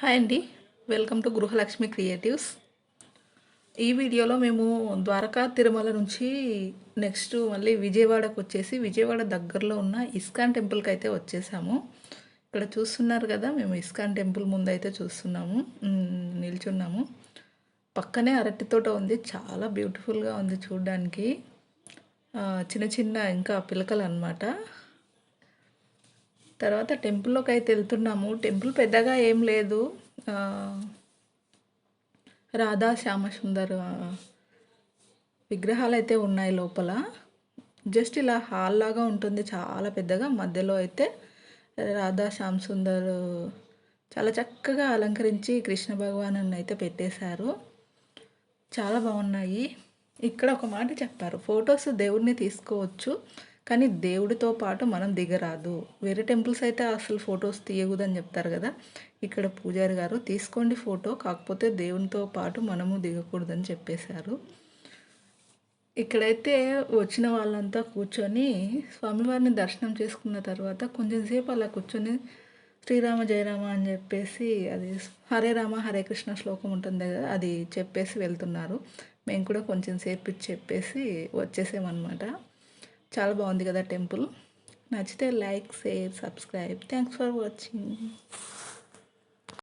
Hi అండి. Welcome to Gruhalakshmi creatives. ఈ వీడియోలో మేము ద్వారకా తిరుమల నుంచి నెక్స్ట్ మళ్ళీ విజయవాడకు వచ్చేసి విజయవాడ దగ్గరలో ఉన్న ఇస్కాన్ టెంపుల్కి అయితే వచ్చేసాము. ఇక్కడ చూస్తున్నారు కదా మేము ఇస్కాన్ టెంపుల్ ముందు అయితే చూస్తున్నాము నిల్చున్నాము. పక్కనే అరటి తోట ఉంది చాలా బ్యూటిఫుల్గా ఉంది చూడడానికి. చిన్న చిన్న ఇంకా పిలకలు అన్నమాట. తర్వాత టెంపుల్లోకి అయితే వెళ్తున్నాము. టెంపుల్ పెద్దగా ఏం లేదు. రాధా శ్యామ సుందర్ విగ్రహాలు అయితే ఉన్నాయి లోపల. జస్ట్ ఇలా హాల్ లాగా ఉంటుంది. చాలా పెద్దగా. మధ్యలో అయితే రాధా శ్యామ్ సుందర్ చాలా చక్కగా అలంకరించి కృష్ణ భగవాను అయితే పెట్టేశారు. చాలా బాగున్నాయి. ఇక్కడ ఒక మాట చెప్పారు. ఫొటోస్ దేవుడిని తీసుకోవచ్చు. కానీ దేవుడితో పాటు మనం దిగరాదు. వేరే టెంపుల్స్ అయితే అసలు ఫొటోస్ తీయకూడదని చెప్తారు కదా. ఇక్కడ పూజారి గారు తీసుకోండి ఫోటో కాకపోతే దేవునితో పాటు మనము దిగకూడదని చెప్పేశారు. ఇక్కడైతే వచ్చిన వాళ్ళంతా కూర్చొని స్వామివారిని దర్శనం చేసుకున్న తర్వాత కొంచెం సేపు అలా కూర్చొని శ్రీరామ జయరామ అని చెప్పేసి అది హరే రామ హరే కృష్ణ శ్లోకం ఉంటుంది కదా అది చెప్పేసి వెళ్తున్నారు. మేము కూడా కొంచెం సేపు చెప్పేసి వచ్చేసామన్నమాట. చాలా బాగుంది కదా టెంపుల్. నచ్చితే like share subscribe. Thanks for watching.